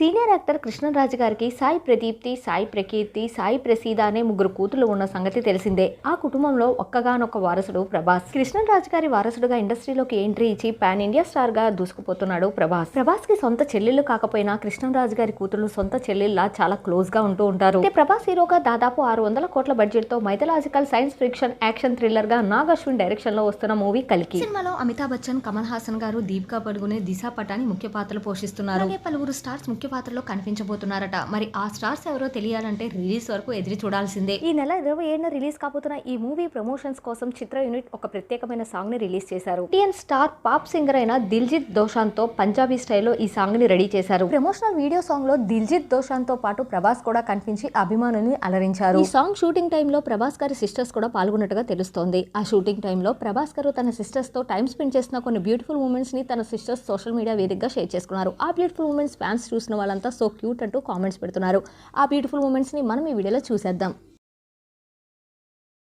Senior actor Krishnaraju గారికి సాయి ప్రదీప్తి సాయి ప్రకీర్తి సాయి ప్రసీద అనే ముగ్గురు కూతురు ఉన్న సంగతి తెలిసిందే. ఆ కుటుంబంలో ఒక్కగానొక్క వారసుడు ప్రభాస్. కృష్ణరాజు గారి వారసుడుగా ఇండస్ట్రీలోకి ఎంట్రీ ఇచ్చి పాన్ ఇండియా స్టార్గా దూసుకుపోతున్నాడు ప్రభాస్. ప్రభాస్కి సొంత చెల్లెళ్ళు కాకపోయినా కృష్ణరాజు గారి కూతురు సొంత చెల్లెళ్ళ చాలా క్లోజ్గా ఉంటూ ఉంటారు. ప్రభాస్ హీరోగా దాదాపు ఆరు వందల కోట్ల బడ్జెట్తో మైథలాజికల్ సైన్స్ ఫిక్షన్ యాక్షన్ థ్రిల్లర్గా నాగ్ అశ్విన్ డైరెక్షన్లో వస్తున్న మూవీ కలికి. సినిమాలో అమితాబ్ బచ్చన్ కమల్ హాసన్ గారు దీపికా పడుగునే దిశా పటాని ముఖ్య పాత్రలు పోషిస్తున్నారు. పలువురు స్టార్స్ ముఖ్య పాత్రలో కనిపించబోతున్నారట. మరి ఆ స్టార్స్ ఎవరో తెలియాలంటే రిలీజ్ వరకు ఎదురు చూడాల్సిందే. ఈ నెల ఇరవై ఏడున రిలీజ్ కాబోతున్న ఈ మూవీ ప్రమోషన్స్ కోసం చిత్ర యూనిట్ ఒక ప్రత్యేకమైన సాంగ్ని రిలీజ్ చేశారు. టిఎన్ స్టార్ పాప్ సింగర్ అయిన దిల్జిత్ దోషాన్తో పంజాబీ స్టైల్లో ఈ సాంగ్ని రెడీ చేశారు. ప్రమోషనల్ వీడియో సాంగ్లో దిల్జిత్ దోషాన్తో పాటు ప్రభాస్ కూడా కనిపించి అభిమానుల్ని అలరించారు. ఈ సాంగ్ షూటింగ్ టైంలో ప్రభాస్ గారి సిస్టర్స్ కూడా పాల్గొన్నట్టుగా తెలుస్తోంది. ఆ షూటింగ్ టైంలో ప్రభాస్ గారు తన సిస్టర్స్తో టైం స్పెండ్ చేసిన కొన్ని బ్యూటిఫుల్ మూమెంట్స్ని తన సిస్టర్స్ సోషల్ మీడియా వేదికగా షేర్ చేసుకున్నారు. ఆ బ్యూటిఫుల్ మూమెంట్స్ ఫ్యాన్స్ చూసిన వాళ్ళంతా సో క్యూట్ అంటూ కామెంట్స్ పెడుతున్నారు. ఆ బ్యూటిఫుల్ మూమెంట్స్ని మనం ఈ వీడియోలో చూసేద్దాం.